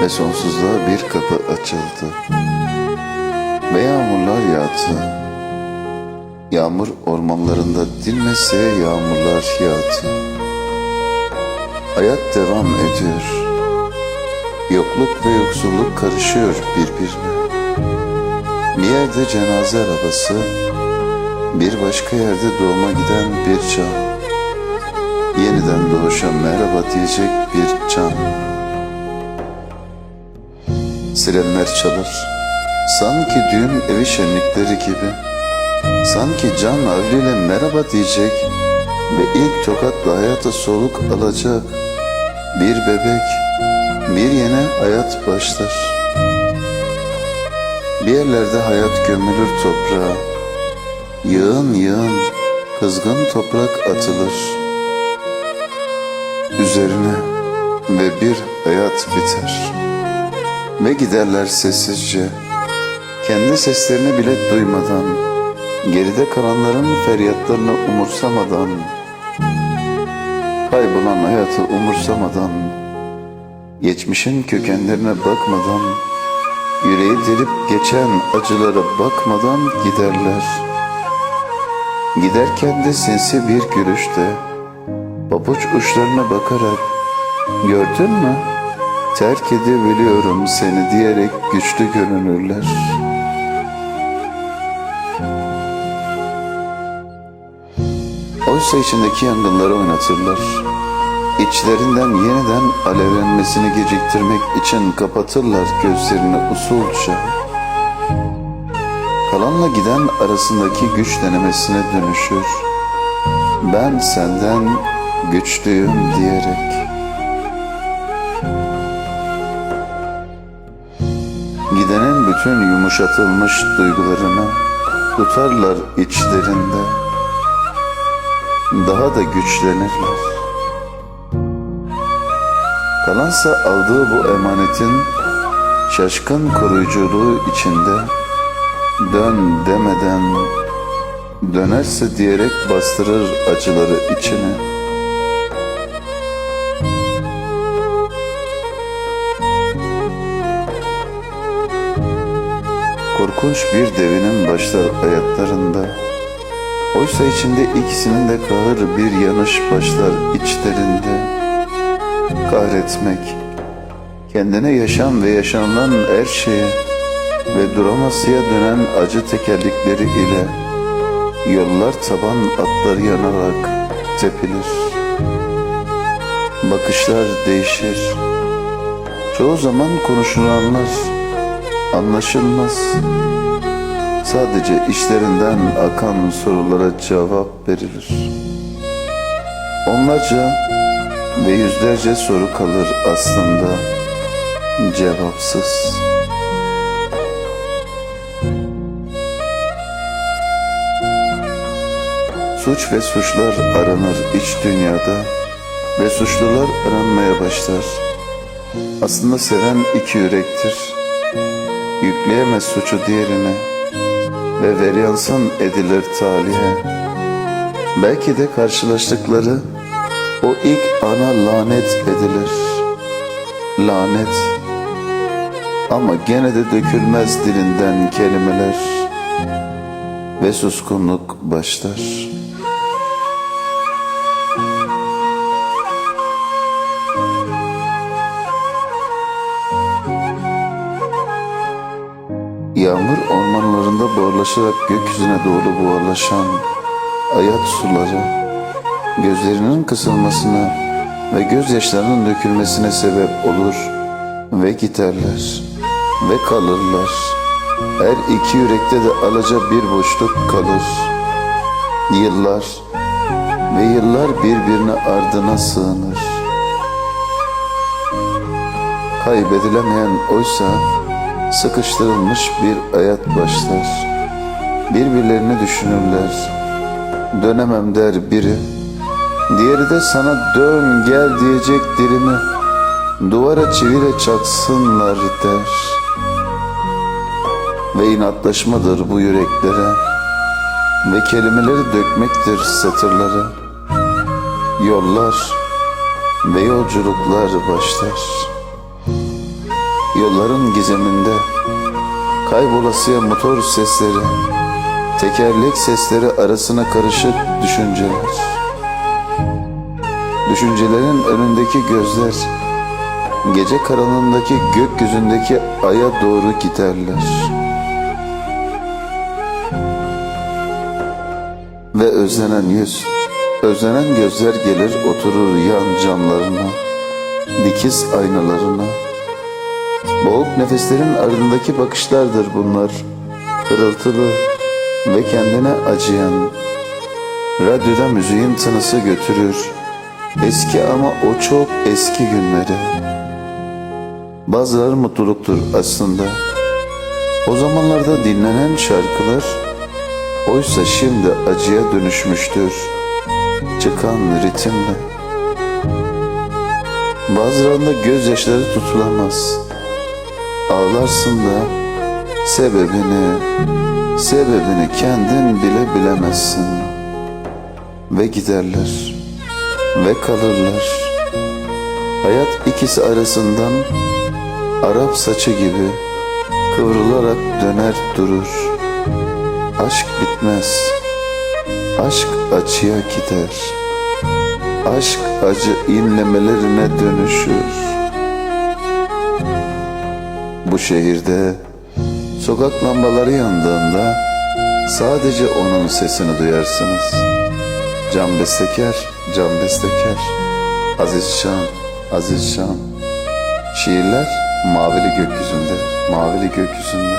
ve sonsuzluğa bir kapı açıldı. Ve yağmurlar yağdı. Yağmur ormanlarında dinmeseye yağmurlar yağdı. Hayat devam ediyor. Yokluk ve yoksulluk karışıyor birbirine. Bir yerde cenaze arabası, bir başka yerde doğuma giden bir can. Yeniden doğuşa merhaba diyecek bir can. Sirenler çalır. Sanki düğün evi şenlikleri gibi. Sanki can havliyle merhaba diyecek ve ilk tokatla hayata soluk alacak bir bebek, bir yeni hayat başlar. Bir yerlerde hayat gömülür toprağa, yığın yığın kızgın toprak atılır. Üzerine ve bir hayat biter. Ve giderler sessizce, kendi seslerini bile duymadan, geride kalanların feryatlarını umursamadan, kaybolan hayatı umursamadan, geçmişin kökenlerine bakmadan, yüreği delip geçen acılara bakmadan giderler. Giderken de sinsi bir gülüşte, pabuç uçlarına bakarak, gördün mü? Terk edebiliyorum seni diyerek güçlü görünürler. Oysa içindeki yangınları oynatırlar. İçlerinden yeniden alevlenmesini geciktirmek için kapatırlar gözlerini usulca. Kalanla giden arasındaki güç denemesine dönüşür. Ben senden güçlüyüm diyerek. Bütün yumuşatılmış duygularını tutarlar içlerinde. Daha da güçlenirler. Kalansa aldığı bu emanetin şaşkın koruyuculuğu içinde dön demeden dönerse diyerek bastırır acıları içine. Korkunç bir devinin başlar hayatlarında. Oysa içinde ikisinin de kahır bir yanış başlar içlerinde. Kahretmek, kendine yaşam ve yaşanılan her şeye ve duramasıya dönen acı tekerlikleri ile yollar taban atlar yanarak tepilir. Bakışlar değişir. Çoğu zaman konuşulanlar anlaşılmaz. Sadece işlerinden akan sorulara cevap verilir. Onlarca ve yüzlerce soru kalır aslında cevapsız. Suç ve suçlar aranır iç dünyada ve suçlular aranmaya başlar. Aslında seven iki yürektir. Yükleyemez suçu diğerine ve veryansın edilir talihe. Belki de karşılaştıkları o ilk ana lanet edilir. Lanet. Ama gene de dökülmez dilinden kelimeler ve suskunluk başlar. Yağmur ormanlarında buharlaşarak gökyüzüne doğru buharlaşan hayat suları, gözlerinin kısılmasına ve gözyaşlarının dökülmesine sebep olur ve giderler ve kalırlar. Her iki yürekte de alaca bir boşluk kalır. Yıllar ve yıllar birbirine ardına sığınır. Kaybedilemeyen oysa sıkıştırılmış bir hayat başlar. Birbirlerini düşünürler. Dönemem der biri. Diğeri de sana dön gel diyecek dilimi. Duvara çivile çaksınlar der. Ve inatlaşmadır bu yüreklere. Ve kelimeleri dökmektir satırları. Yollar ve yolculuklar başlar. Yolların gizeminde Kaybolasıya motor sesleri Tekerlek sesleri arasına karışık düşünceler. Düşüncelerin önündeki gözler Gece karanlığındaki gökyüzündeki aya doğru giderler. Ve özlenen yüz Özlenen gözler gelir oturur yan camlarına Dikiz aynalarına Boğuk nefeslerin ardındaki bakışlardır bunlar. Hırıltılı ve kendine acıyan. Radyoda müziğin tınısı götürür. Eski ama o çok eski günleri. Bazıları mutluluktur aslında. O zamanlarda dinlenen şarkılar oysa şimdi acıya dönüşmüştür. Çıkan ritimle. Bazılarında gözyaşları tutulamaz. Ağlarsın da sebebini, sebebini kendin bile bilemezsin. Ve giderler ve kalırlar. Hayat ikisi arasından Arap saçı gibi kıvrılarak döner durur. Aşk bitmez. Aşk acıya gider. Aşk acı inlemelerine dönüşür. Bu şehirde sokak lambaları yandığında sadece onun sesini duyarsınız. Can bestekar, can bestekar. Aziz Şan, Aziz Şan. Şiirler mavili gökyüzünde, mavili gökyüzünde.